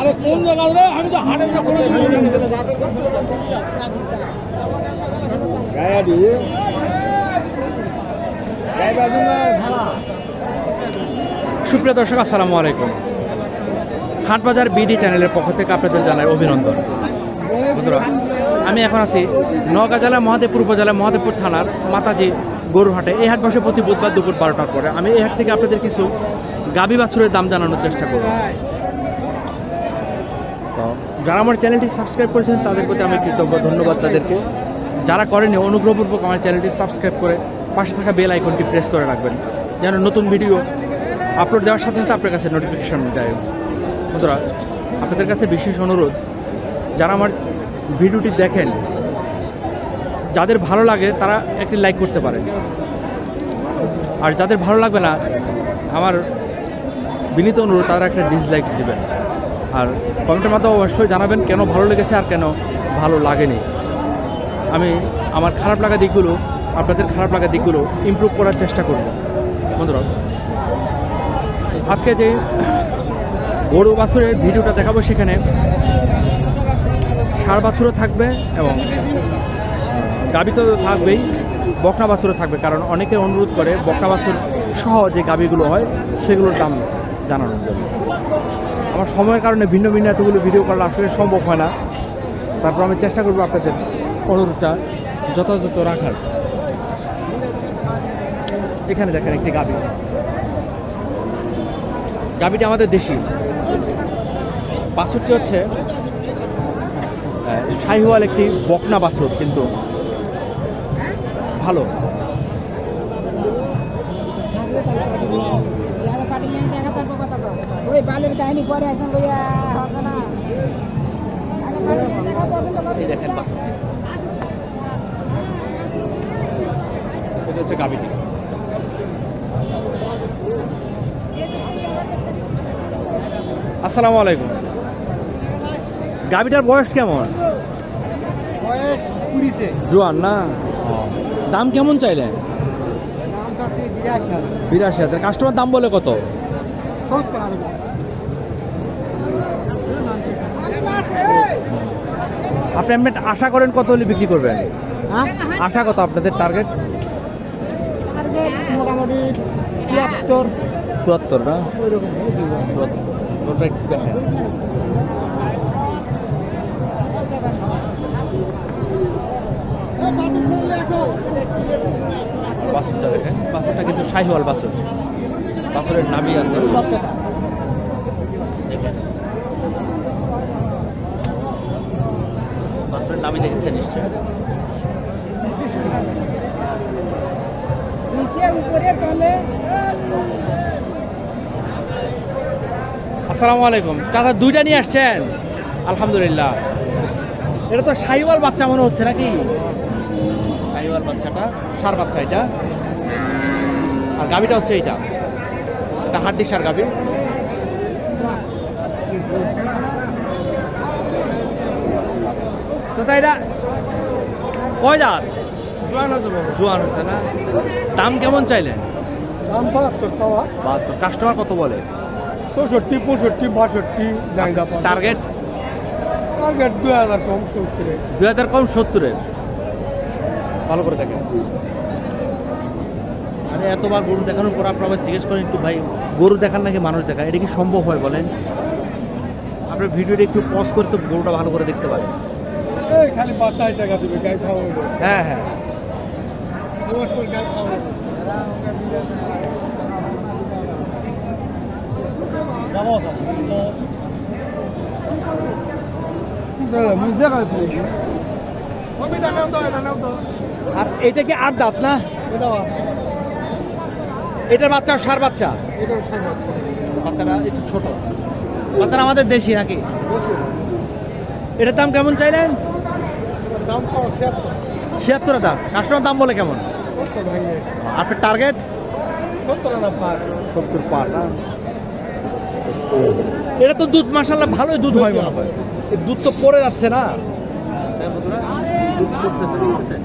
আরে কোন জায়গা রে? আমি তো হাটের না কোনো গায়ে দিয়ে গায়ে বাজু না। সুপ্রিয় দর্শক আসসালামু আলাইকুম। হাটবাজার বিডি চ্যানেলের পক্ষ থেকে আপনাদের জানাই অভিনন্দন। বন্ধুরা আমি এখন আছি নওগাঁ জেলা মহাদেবপুর উপজেলা মহাদেবপুর থানার মাতাজি গরুহাটে। এই হাট বসে প্রতি বুধবার দুপুর বারোটার পরে। আমি এই হাট থেকে আপনাদের কিছু গাবি বাছুরের দাম জানানোর চেষ্টা করব। তো যারা আমার চ্যানেলটি সাবস্ক্রাইব করেছেন, তাদের প্রতি আমি কৃতজ্ঞ, ধন্যবাদ তাদেরকে। যারা করেনি অনুগ্রহপূর্বক আমার চ্যানেলটি সাবস্ক্রাইব করে পাশে থাকা বেল আইকনটি প্রেস করে রাখবেন। যেন নতুন ভিডিও আপলোড দেওয়ার সাথে সাথে আপনার কাছে নোটিফিকেশন দেয় বন্ধুরা, আপনাদের কাছে বিশেষ অনুরোধ, যারা আমার ভিডিওটি দেখেন যাদের ভালো লাগে, তারা একটি লাইক করতে পারেন আর যাদের ভালো লাগবে না, আমার বিনীত অনুরোধ, তারা একটা ডিসলাইক দেবেন। আর কমেন্টের মাধ্যমে অবশ্যই জানাবেন কেন ভালো লেগেছে আর কেন ভালো লাগেনি। আমি আমার খারাপ লাগা দিকগুলো, আপনাদের খারাপ লাগা দিকগুলো ইমপ্রুভ করার চেষ্টা করব। বন্ধুরা, আজকে যে গরু বাছুরের ভিডিওটা দেখাবো সেখানে ষাড় বাছুরও থাকবে এবং গাবি তো থাকবেই, বকনা বাছুরও থাকবে, কারণ অনেকে অনুরোধ করে বকনা বাছুর সহ যে গাবিগুলো হয়, সেগুলোর দাম জানানোর জন্য। আমার সময়ের কারণে ভিন্ন ভিন্ন এতগুলো ভিডিও করা আসলে সম্ভব হয় না। তারপর আমি চেষ্টা করব আপনাদের অনুরোধটা যথাযথ রাখার। এখানে দেখেন একটি গাবি। গাবিটা আমাদের দেশি। বাছুরটি হচ্ছে শাহিওয়াল একটি বকনা বাছুর, কিন্তু ভালো। দেখেন এটা হচ্ছে গাবিটি আসসালামু আলাইকুম। গাবিটার বয়স কেমন? বয়স জোয়ান না? দাম কেমন চাইলেন বিরাশি হাজার। কাস্টমার দাম বলে কত? আপনি এমনি আশা করেন কত হলে বিক্রি করবেন? হ্যাঁ। আশা কত আপনাদের টার্গেট মোটামুটি তিয়াত্তর চুয়াত্তর না? চুয়াত্তর। ওটা একটু দেখেন বাসুরটা দেখেন। বাসুরটা কিন্তু শাহিওয়াল বাসুর বাসুরের নামই আছে। বাসুরের নামই দেখেছেন নিশ্চয়ই। আসসালামু আলাইকুম। চাচা, দুইটা নিয়ে আসছেন? আলহামদুলিল্লাহ। এটা তো শাহিওয়াল বাচ্চা মনে হচ্ছে নাকি? শাহিওয়াল বাচ্চাটা সার বাচ্চা এটা। আর গাবিটা হচ্ছে এইটা। এটা হাড্ডি সার গাবি চাচা এটা কয় দাঁত? জোয়ান বড় জোয়ান হচ্ছে না? দাম কেমন চাইলেন? দাম বাহাত্তর সওয়া বাহাত্তর। কাস্টমার কত বলে? চৌষট্টি পঁয়ষট্টি বাষট্টি টার্গেট টার্গেট দুই হাজার কম সত্তরে। দুই হাজার কম সত্তরের ভালো করে দেখেন। আরে এতবার গরু দেখানোর পর আপনার আবার জিজ্ঞেস করেন একটু ভাই গরু দেখান নাকি মানুষ দেখান? এটা কি সম্ভব হয় বলেন? আপনার ভিডিওটা একটু পজ করে তো গরুটা ভালো করে দেখতে পারেন। খালি বাচ্চাই টাকা দিবে গাই খাওয়া হ্যাঁ হ্যাঁ। গাই খাওয়া দেখা আর এটা কি আট দাঁত না? এটা এটার বাচ্চা সার বাচ্চা? এটাও বাচ্চা। বাচ্চাটা একটু ছোট। বাচ্চারা আমাদের দেশি নাকি? এটার দাম কেমন চাইলেন? দাম ছিয়াত্তর। দাম কাস্টমার দাম বলে কেমন? আপনার টার্গেট সত্তর পার না এটা তো দুধ মাসাল্লাহ ভালোই দুধ হয় মনে হয়। দুধ তো পড়ে যাচ্ছে না? দুধ পড়তেছে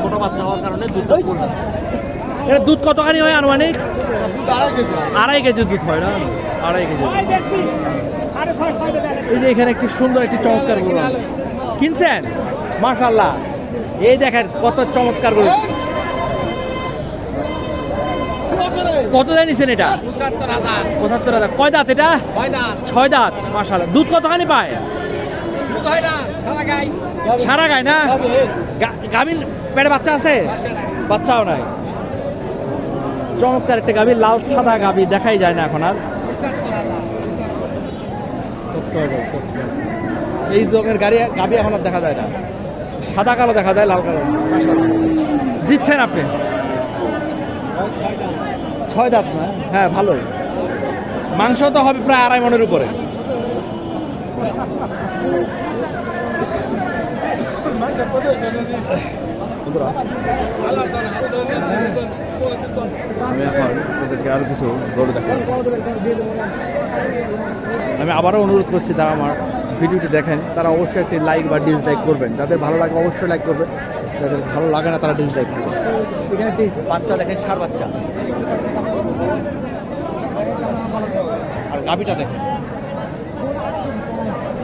ছোট বাচ্চা হওয়ার কারণে দুধ এটা দুধ কতখানি হয় আনুমানিক? আড়াই কেজি। দুধ হয় না? আড়াই কেজি এই যে এখানে একটি সুন্দর একটি চমৎকার গরু কিনছেন? মাশাল্লাহ এই দেখেন কত চমৎকার গরু। কত জানিছেন এটা? পঁচাত্তর হাজার। কয় দাঁত এটা? ছয় দাঁত। মাশাল্লাহ দুধ কতখানি পায়? সারা গায় না? গাভীর পেটে বাচ্চা আছে? বাচ্চাও নাই। চমৎকার একটা গাভী লাল সাদা গাভী দেখাই যায় না এখন আর। এই রঙের গাড়ি গাভী এখন আর দেখা যায় না। সাদা কালো দেখা যায় লাল কালো। জিতছেন আপনি? ছয় দাঁত না? হ্যাঁ ভালোই মাংস তো হবে প্রায় আড়াই মনের উপরে। আমি এখন আপনাদেরকে আরও কিছু গরু আমি আবারও অনুরোধ করছি তারা আমার ভিডিওটি দেখেন, তারা অবশ্যই একটি লাইক বা ডিসলাইক করবেন। যাদের ভালো লাগে অবশ্যই লাইক করবে যাদের ভালো লাগে না, তারা ডিসলাইক করবে এখানে একটি বাচ্চা দেখেন, সার বাচ্চা। আর গাভিটা দেখেন।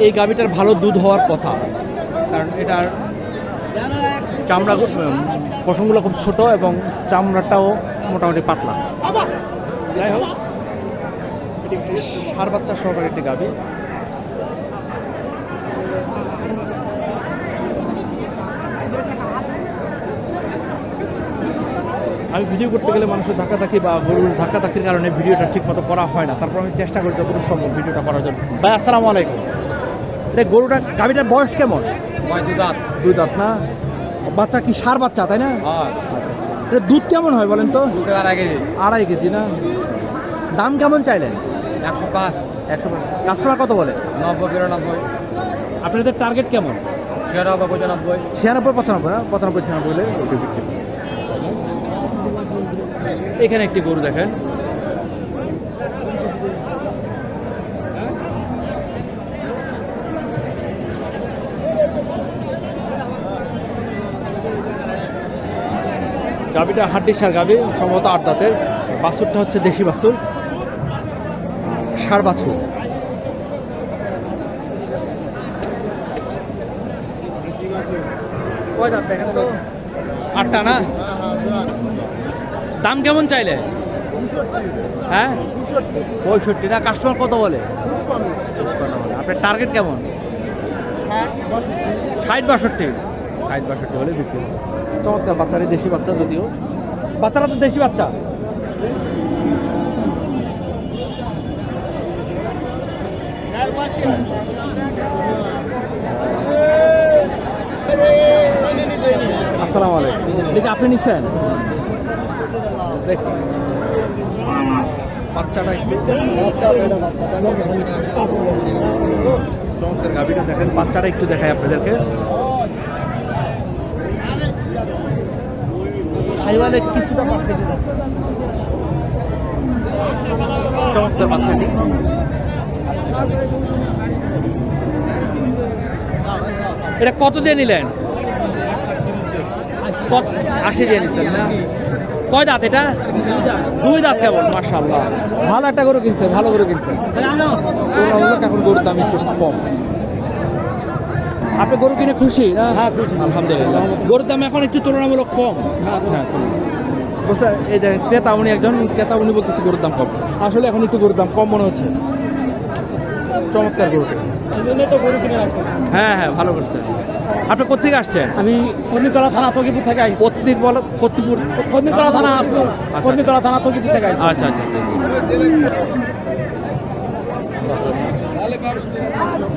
এই গাভিটার ভালো দুধ হওয়ার কথা, কারণ এটার চামড়া পশমগুলো খুব ছোট এবং চামড়াটাও মোটামুটি পাতলা। যাই হোক সার বাচ্চা সহকারে একটি গাভি। আমি ভিডিও করতে গেলে মানুষের ধাক্কাধাক্কি বা গরুর ধাক্কাধাক্কির কারণে ভিডিওটা ঠিক মতো করা হয় না। তারপর আমি চেষ্টা করি যতটুকু সম্ভব ভিডিওটা করার জন্য। ভাই আসসালামু আলাইকুম। এটা গরুটা গাভিটার বয়স কেমন? দুই দাঁত। না? বাচ্চা কি সার বাচ্চা তাই না? এটা দুধ কেমন হয় বলেন তো? আড়াই কেজি না? দাম কেমন চাইলেন? একশো পাঁচ। একশো পাঁচ। কাস্টমার কত বলে? নব্বই বিরানব্বই। আপনাদের টার্গেট কেমন? ছিয়ানব্বই পঁচানব্বই। ছিয়ানব্বই পঁচানব্বই না? পঁচানব্বই ছিয়ানব্বই হলে। এখানে একটি গরু দেখেন। গাবিটা হাড্ডির সার গাবি সম্ভবত আট দাঁতের। বাছুরটা হচ্ছে দেশি বাছুর। সার বাছুর। কয় দাঁত দেখেন তো? আটটা না? দাম কেমন চাইলে? হ্যাঁ? পঁয়ষট্টি। না কাস্টমার কত বলে? আপনার টার্গেট কেমন? ষাট বাষট্টি। ষাট বাষট্টি? হলে বিক্রি হবে। চমৎকার বাচ্চারই দেশি বাচ্চা যদিও। বাচ্চারা তো দেশি বাচ্চা। আসসালামু আলাইকুম। দেখি আপনি নিচ্ছেন? দেখুন। বাচ্চাটা একটু চমৎকার গাভিটা দেখেন বাচ্চাটা একটু দেখাই আপনাদেরকে। খাইওয়ালে কিছুটা পার্সেন্টেজ। চমৎকার বাচ্চাটি। এটা কত দিয়ে নিলেন? কত আশি দিয়ে নিচ্ছেন না? কয় দাঁত এটা? দুই দাঁত কেমন মার্শাল্লাহ ভালো একটা গরু কিনছে ভালো গরু কিনছে। এখন গরুর দাম একটু কম। আপনি গরু কিনে খুশি না? হ্যাঁ খুশি আলহামদুলিল্লাহ। গরুর দাম এখন একটু তুলনামূলক কম। হ্যাঁ বুঝছে এই যে ক্রেতা উনি একজন ক্রেতা উনি বলতেছে গরুর দাম কম। আসলে এখন একটু গরুর দাম কম মনে হচ্ছে। চমৎকার গরুটা। হ্যাঁ হ্যাঁ ভালো করছেন। আপনি কোথেকে আসছেন? আমি কর্ণিতলা থানা তকিপুর থেকে আসছি। পত্নীর বল পত্নীপুর কর্ণিতলা থানা কর্ণিতলা থানা তকিপুর থেকে আসছি। আচ্ছা আচ্ছা আচ্ছা।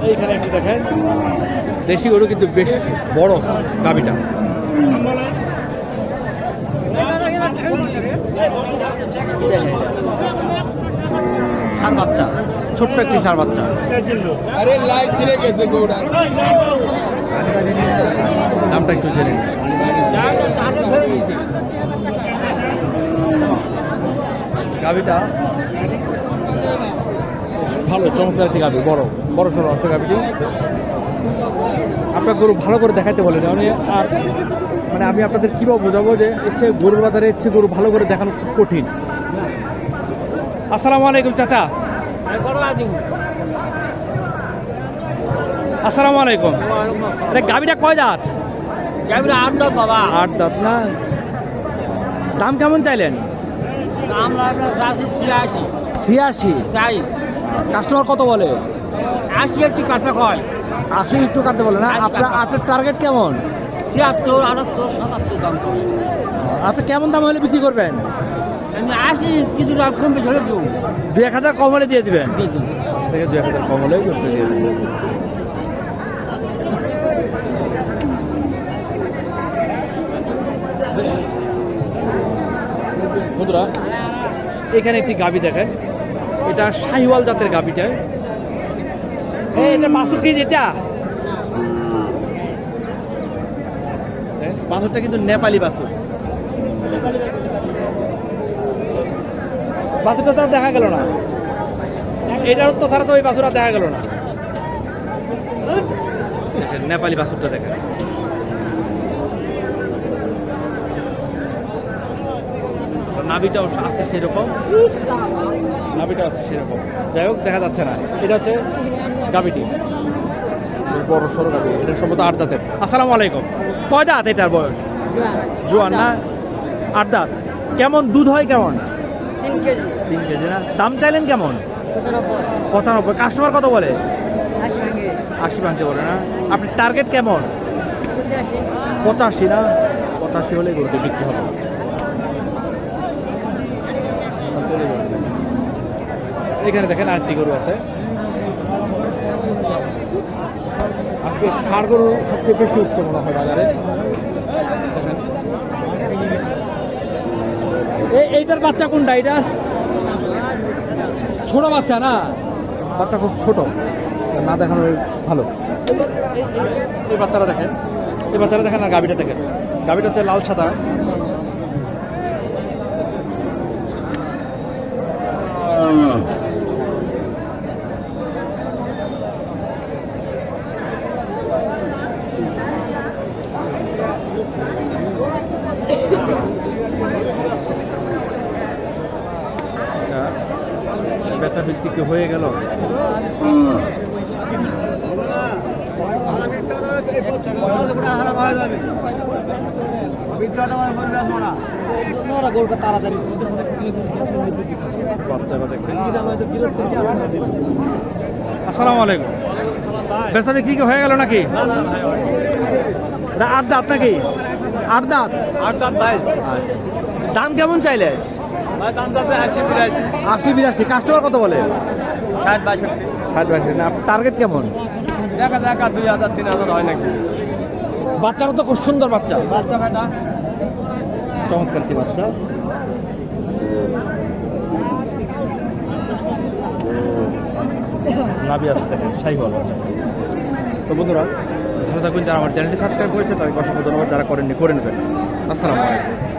এইখানে একটু দেখেন। দেশি গরু কিন্তু বেশ বড় গাবিটা সার বাচ্চা ছোট্ট একটি সার বাচ্চা। দামটা একটু জেনে। গাভিটা ভালো চমৎকার একটি গাভি বড় বড় সড়ো আছে গাভিটি। আপনার গরু ভালো করে দেখাতে বলেন আমি আর মানে আমি আপনাদের কীভাবে বোঝাবো যে ইচ্ছে গরুর বাজারে ইচ্ছে গরু ভালো করে দেখানো খুব কঠিন। আসসালামু আলাইকুম চাচা। আসসালামু আলাইকুম। আরে গাভিটা কয় দাঁত? আট দাঁত বাবা। আট দাঁত না? দাম কেমন চাইলেন? চাষি ছিয়াশি। ছিয়াশি? চাই কাস্টমার কত বলে? আশি একটু কাটা কয় আশি একটু কাটতে বলে না? আপনার আপনার টার্গেট কেমন? ছিয়াত্তর আটাত্তর সাতাত্তর দাম। আপনি কেমন দাম হলে বিক্রি করবেন? আমি আশি কিছু দেবো এক হাজার কম হলে দিয়ে দিবেন থেকে দুই এক হাজার কম হলে করতে দিয়ে দিবেন। বন্ধুরা এখানে একটি গাবি দেখেন এটা শাহিওয়াল জাতের গাবিটা। এটা বাসুর এটা? বাছুরটা কিন্তু নেপালি বাসুর বাছুরটা তো আর দেখা গেল না। এটার তো ছাড়া তো ওই বাছুর দেখা গেল না। নেপালি বাছুরটা দেখেন তো নাভিটাও আছে সেরকম। নাভিটা আছে সেরকম। যাই হোক দেখা যাচ্ছে না। এটা হচ্ছে এই বড় সড়ো গাভি। এটা সম্ভবত আট দাঁতের। আসসালামু আলাইকুম। কয় দাঁত এটার বয়স? জোয়ান না? আট দাঁত। কেমন? দুধ হয় কেমন? তিন কেজি। তিন কেজি না? দাম চাইলেন কেমন? পঁচানব্বই। কাস্টমার কত বলে? আশি ভাঙে। আশি ভাঙতে বলে না? আপনি টার্গেট কেমন? পঁচাশি। না? পঁচাশি হলে গরুতে বিক্রি হবে। এখানে দেখেন আটটি গরু আছে। আজকে ষাড় গরু সবচেয়ে বেশি উঠছে মনে হয় বাজারে। দেখেন। এই- এইটার বাচ্চা কোনটা? এইটার ছোট বাচ্চা না? বাচ্চা খুব ছোট। না দেখানো ভালো। এই- বাচ্চারা দেখেন। এই বাচ্চারা দেখেন না গাবিটা দেখেন। গাবিটা হচ্ছে লাল সাদা। এটা বেচা বিক্রি কি হয়ে গেল? আসসালামু আলাইকুম। বেচা বিক্রি কি হয়ে গেল নাকি? আট দাঁত নাকি? আট দাঁত? আট দাঁত দাম কেমন চাইলে? আশি বিরাশি। বিরাশি। কাস্টমার কত বলে? ষাট বাষট্টি। ষাট বাষট্টি। না টার্গেট কেমন? দেখা দেখা দুই হাজার তিন হাজার হয় নাকি। বাচ্চারা তো খুব সুন্দর বাচ্চা। বাচ্চা বেটা চমৎকার কি বাচ্চা? নাবি আছে দেখেন শাহিওয়াল বাচ্চা। তো বন্ধুরা ভালো থাকবেন। যারা আমার চ্যানেলটি সাবস্ক্রাইব করেছে তাদেরকে অসংখ্য ধন্যবাদ। যারা করেননি করে নেবেন। আসসালামু আলাইকুম।